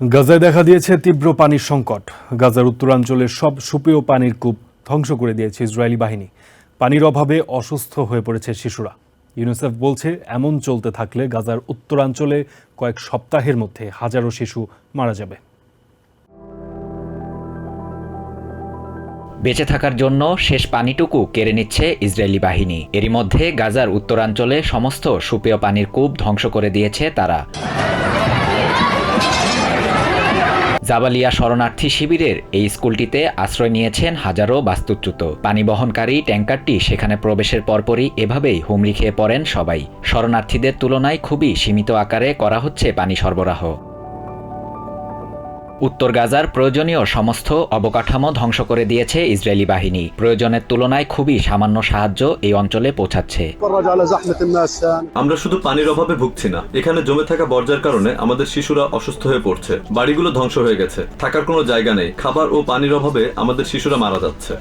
গাজায় দেখা দিয়েছে তীব্র পানির সংকট। গাজার উত্তরাঞ্চলের সব সুপেয় পানির কূপ ধ্বংস করে দিয়েছে ইসরায়েলি বাহিনী। পানির অভাবে অসুস্থ হয়ে পড়েছে শিশুরা। ইউনিসেফ বলছে, এমন চলতে থাকলে গাজার উত্তরাঞ্চলে কয়েক সপ্তাহের মধ্যে হাজারো শিশু মারা যাবে। বেঁচে থাকার জন্য শেষ পানিটুকু কেড়ে নিচ্ছে ইসরায়েলি বাহিনী। এরই মধ্যে গাজার উত্তরাঞ্চলে সমস্ত সুপেয় পানির কূপ ধ্বংস করে দিয়েছে তারা। জাবালিয়া শরণার্থী শিবিরের এই স্কুলটিতে আশ্রয় নিয়েছেন হাজারো বাস্তুচ্যুত। পানি বহনকারী ট্যাঙ্কারটি সেখানে প্রবেশের পরপরই এভাবেই হুমড়ি খেয়ে পড়েন সবাই। শরণার্থীদের তুলনায় খুবই সীমিত আকারে করা হচ্ছে পানি সরবরাহ। উত্তর গাজার প্রয়োজনীয় সমস্ত অবকাঠামো ধ্বংস করে দিয়েছে ইসরায়েলি বাহিনী। প্রয়োজনের তুলনায় খুবই সামান্য সাহায্য এই অঞ্চলে পৌঁছাচ্ছে। আমরা শুধু পানির অভাবে ভুগছি না। এখানে জমে থাকা বর্জ্যের কারণে আমাদের শিশুরা অসুস্থ হয়ে পড়ছে। বাড়িগুলো ধ্বংস হয়ে গেছে। থাকার কোনো জায়গা নেই। খাবার ও পানির অভাবে আমাদের শিশুরা মারা যাচ্ছে।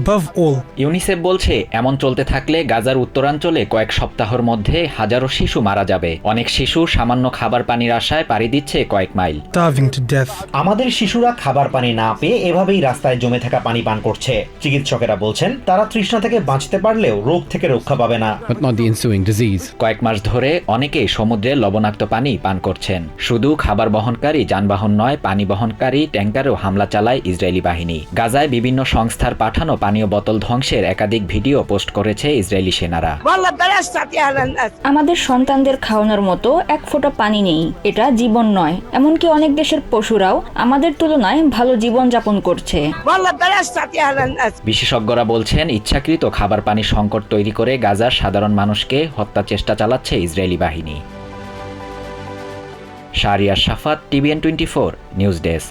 Above all, ইউনিসেফ বলছে এমন চলতে থাকলে গাজার উত্তরাঞ্চলে কয়েক সপ্তাহের মধ্যে হাজারো শিশু মারা যাবে। অনেক শিশু সামান্য খাবার পানির আশায় পাড়ি দিচ্ছে কয়েক মাইল। Starving to death. আমাদের শিশুরা খাবার পানি না পেয়ে এভাবেই রাস্তায় জমে থাকা পানি পান করছে। চিকিৎসকেরা বলছেন তারা তৃষ্ণা থেকে বাঁচতে পারলেও রোগ থেকে রক্ষা পাবে না। But not the ensuing disease. কয়েক মাস ধরে অনেকেই সমুদ্রে লবণাক্ত পানি পান করছেন। শুধু খাবার বহনকারী যানবাহন নয় পানি বহনকারী ট্যাঙ্কারেও হামলা চালায় ইসরায়েলি বাহিনী। গাজায় বিভিন্ন সংস্থার পাঠানো পানীয় বোতল ধ্বংসের একাধিক ভিডিও পোস্ট করেছে ইসরায়েলি সেনারা। আমাদের সন্তানদের খাওয়ানোর মতো এক ফোঁটা পানি নেই। এটা জীবন নয় এমনকি অনেক দেশের পশুরাও আমাদের তুলনায় ভালো জীবন যাপন করছে। বিশেষজ্ঞরা বলছেন ইচ্ছাকৃত খাবার পানি সংকট তৈরি করে গাজার সাধারণ মানুষকে হত্যা চেষ্টা চালাচ্ছে ইসরায়েলি বাহিনী। শারিয়া শাফাত TVN twenty four news desk.